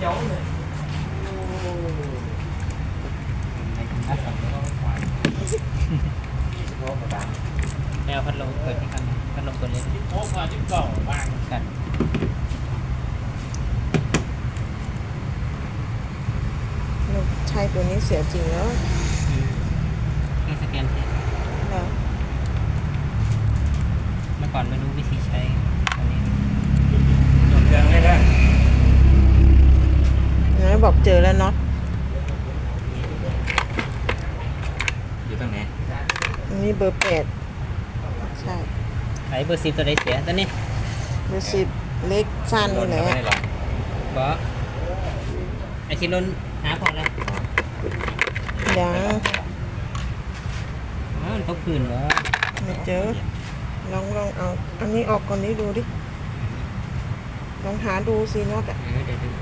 เดี๋ยวเลยแนวพัดลมเปิดที่กันพัดลมตัวเล็กโอ้พอจิ้มกล่องวางกันเราใช้ตัวนี้เสียจริงแล้วที่สแกนเสร็จเหรอเมื่อก่อนไม่รู้วิธีใช้ตอนนี้เครื่องไม่ได้ ไหนบอกเจอแล้วน็อตอยู่ตรงไหนอันนี้เบอร์แปดใช่ไอ้เบอร์สิบตัวใดเสียตัวนี้เบอร์สิบเล็กสั้นนี่แหละไม่ได้หรอกบอไอชิลนหาพอแล้วยังอ๋อมันตกพื้นเหรอไม่เจอลองลองเอา อันนี้ออกก่อนนี้ดูดิลองหาดูสิน็อตอะเออเดี๋ยว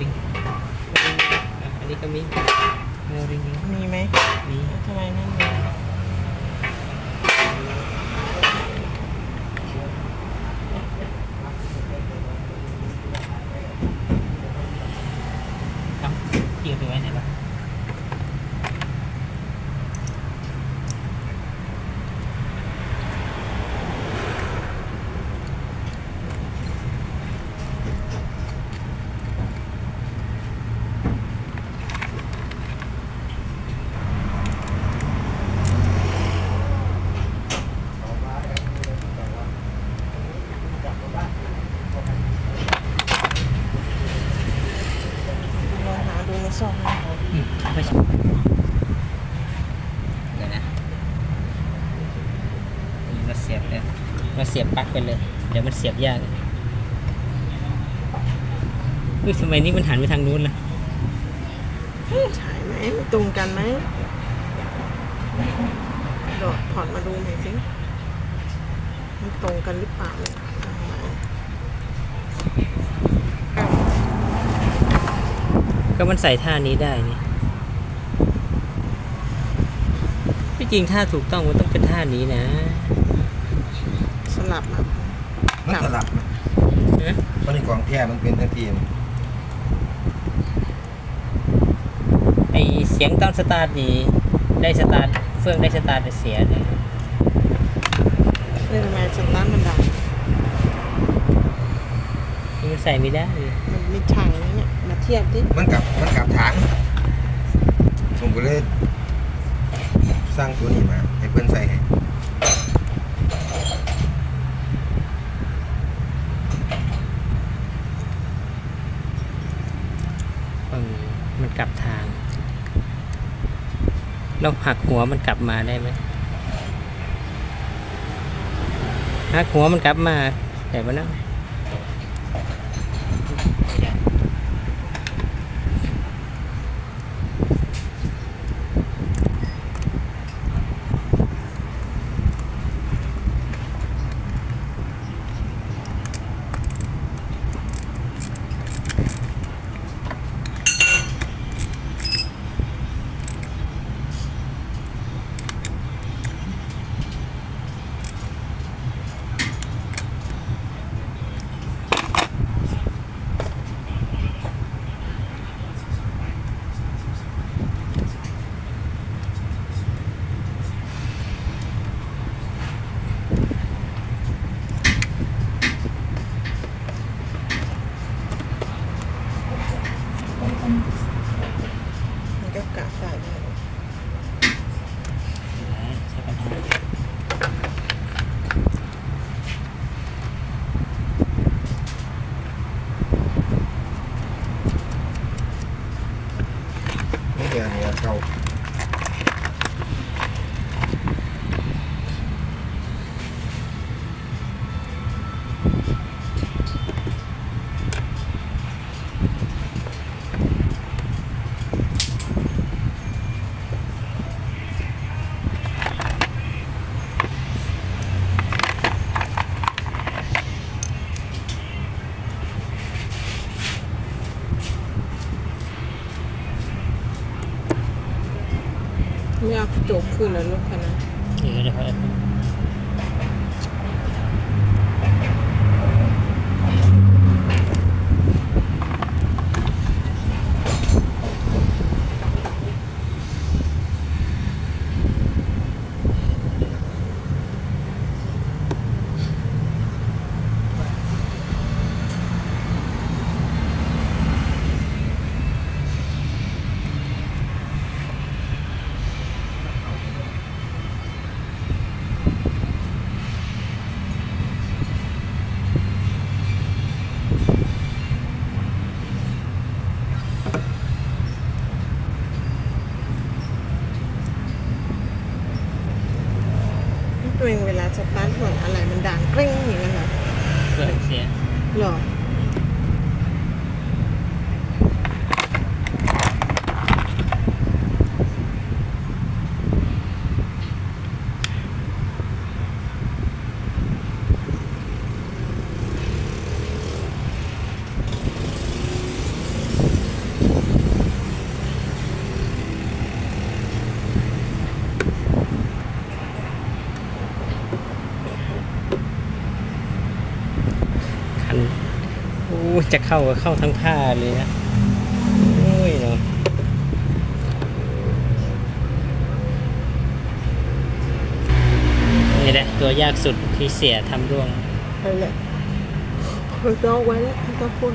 ดูอ้าวโอดิงโอดิงอะอันนี้ก็มีโอดิงมีไหมมีทำไมนั่นมีครับพี่เอาไปไว้ไหนบ้าง ลองหาดูในซองนะ อืมไม่ใช่เดี๋ยวนะนี่เราเสียบเลยเราเสียบ ปลั๊กไปเลย เดี๋ยวมันเสียบยากอุ้ยทำไมนี่มันหันไปทางนู้นล่ะใช่ไหมมันตรงกันไหมโดดถอดมาดูหน่อยสิมันตรงกันหรือเปล่าเนี่ยอ้าวก็มันใส่ท่านี้ได้นี่ที่จริงท่าถูกต้องมันต้องเป็นท่านี้นะส ลับมามันสลับนะฮะเพราะในกล่องแท้มันเป็นทันทีมไอเสียงตอนสตาร์ทนี่ได้สตาร์ทเฟื่องได้สตาร์ทแต่เสียเลยเรื่องทำไมสตาร์ทมันดังมันใส่ไม่ได้มันไม่ใช่นะเนี่ยมาเทียบดิมันกลับมันกลับทางผมก็เลยสร้างตัวนี้มาให้เพื่อนใส่ให้ ฝั่งมันกลับทาง เราหักหัวมันกลับมาได้ไหมหักหัวมันกลับมาแต่ว่านะ จบขึ้นแล้วรถคันนั้นเดี๋ยวเดี๋ยวค่อย เองเวลาสตาร์ทเหมือนอะไรมันดังกริ้งอย่างนั้นเหรอเกิดเสียหรอ จะเข้าก็เข้าทั้งท่าเลยนะโอ้ยเนาะนี่แหละตัวยากสุดที่เสียทำร่วงไปเลยเออต้องเอาไว้แล้วไม่ต้องพูด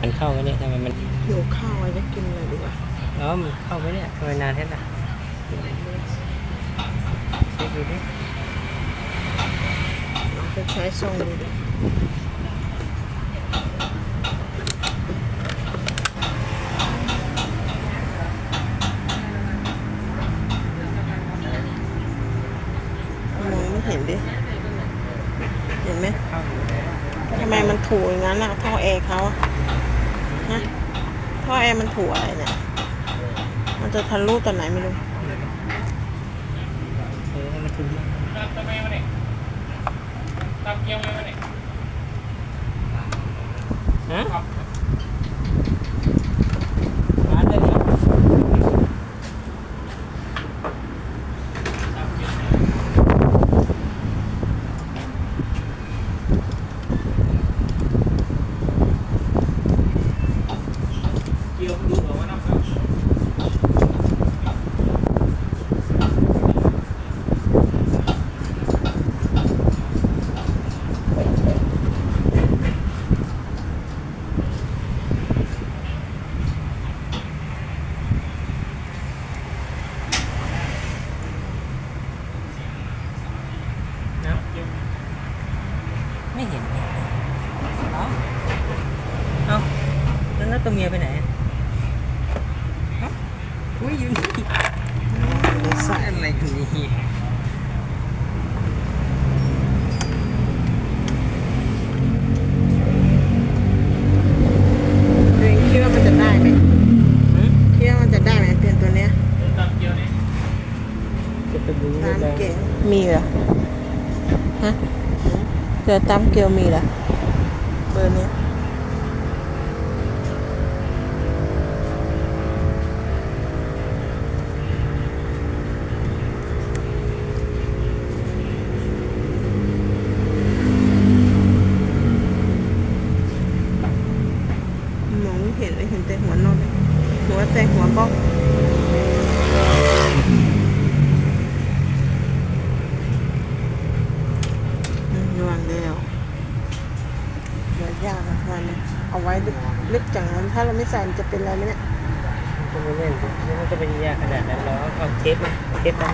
มันเข้าไปเนี่ยทำไมมันหิวข้าวไว้จะกินอะไรดีกว่าอ๋อมันเข้าไปเนี่ยทำไมนานแท้ล่ะเช็คดูดิเราจะใช้ซองดูดิ เห็นดิ เห็นไหมทำไมมันถูอย่างนั้นอะท่อแอร์เขาฮะท่อแอร์มันถูอะไรเนี่ย มันจะทะลุตอนไหนไม่รู้เออให้มันถึงทำไมมาเนี่ยตามเกียวมาเนี่ยฮะมาเลยดิ เกียวดูหัวว่าน้ำครับ เอ้าไม่เห็นเอ้าเอ้าแล้วนัดตัวเมียไปไหนอะเอ้า อุ้ยอยู่นี่ใส่อะไรกันนี่ตัวเองคิดว่ามันจะได้ไหมหืมคิดว่ามันจะได้ไหมเปลี่ยนตัวเนี้ยตามเกียวเนี่ยจะไปดูตามได้เกลมีเหรอ ฮะเกิดตามเกลมีเหรอ เบอร์เนี้ย ยากนะวันนี้เอาไว้ลึกๆจังนั้น ถ้าเราไม่ใส่มันจะเป็นอะไรไหมเนี่ยก็ไม่เล่นไม่ว่าจะเป็นยากขนาดนั้นเราเอาเทปมาเทปมา